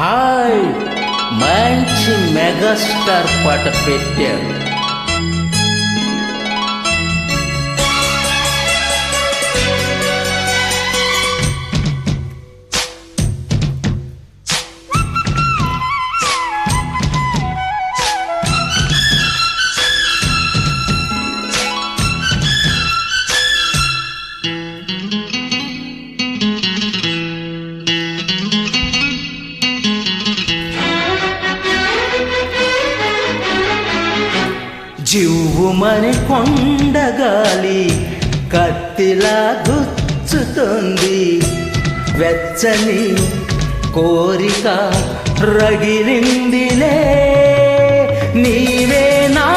Hi మంచి megastar పాట పెట్టారు. జివ్వుమని కొండగాలి కత్తిలా గుచ్చుతుంది. వెచ్చని కోరిక రగిలిందిలే నీవే నా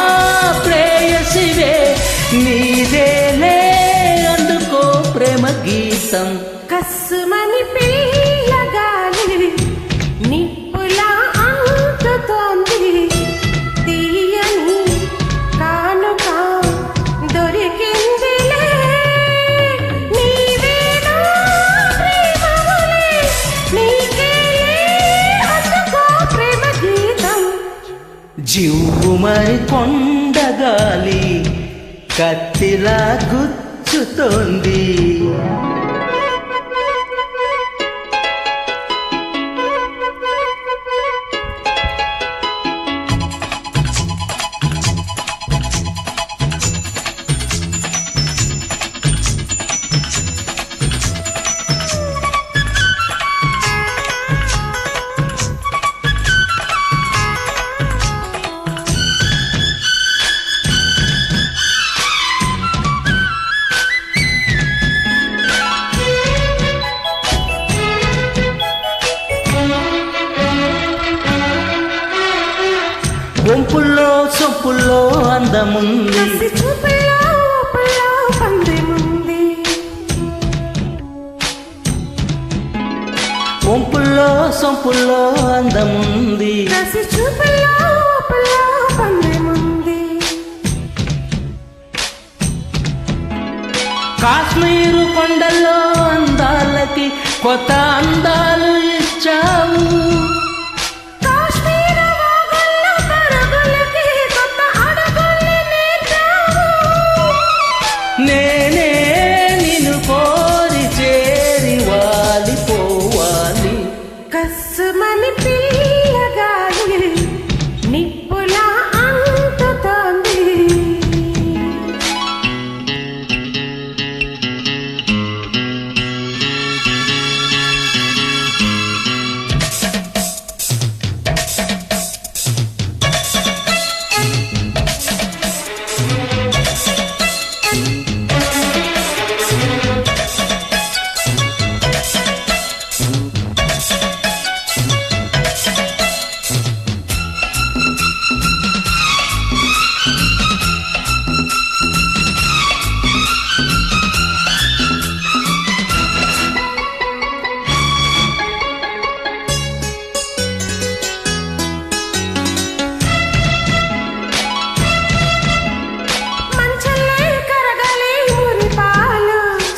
జివ్వుమని కొండగాలి కత్తిలా గుచ్చుతోంది. అందముంది. చూపుల్లో ఊపుల్లో పందెముంది. గుంపుల్లో సొంపుల్లో అందముంది. చూపుల్లో కాశ్మీరు కొండల్లో అందాలకి కొత్త అందాలు ఇచ్చావు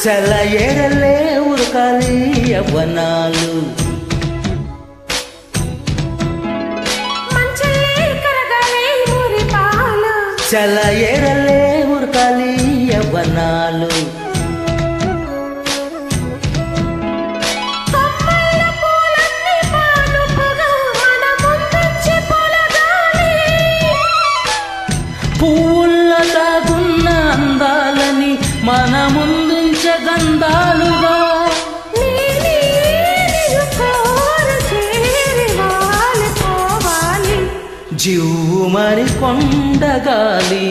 చల్ల ఏడలే ఉరకాలి యవ్వనాలు. మురిపాలు చల్ల ఏడలే ఉరకాలి యవ్వనాలు. పువ్వుల్ల దాగున్న అందాలని మన ముందుంచగంధాలుగా వాలిపోవాలి. జీవుమరి కొండగాలి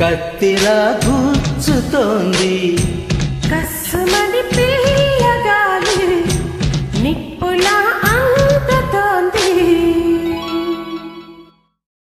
కత్తిలా గుచ్చుతోంది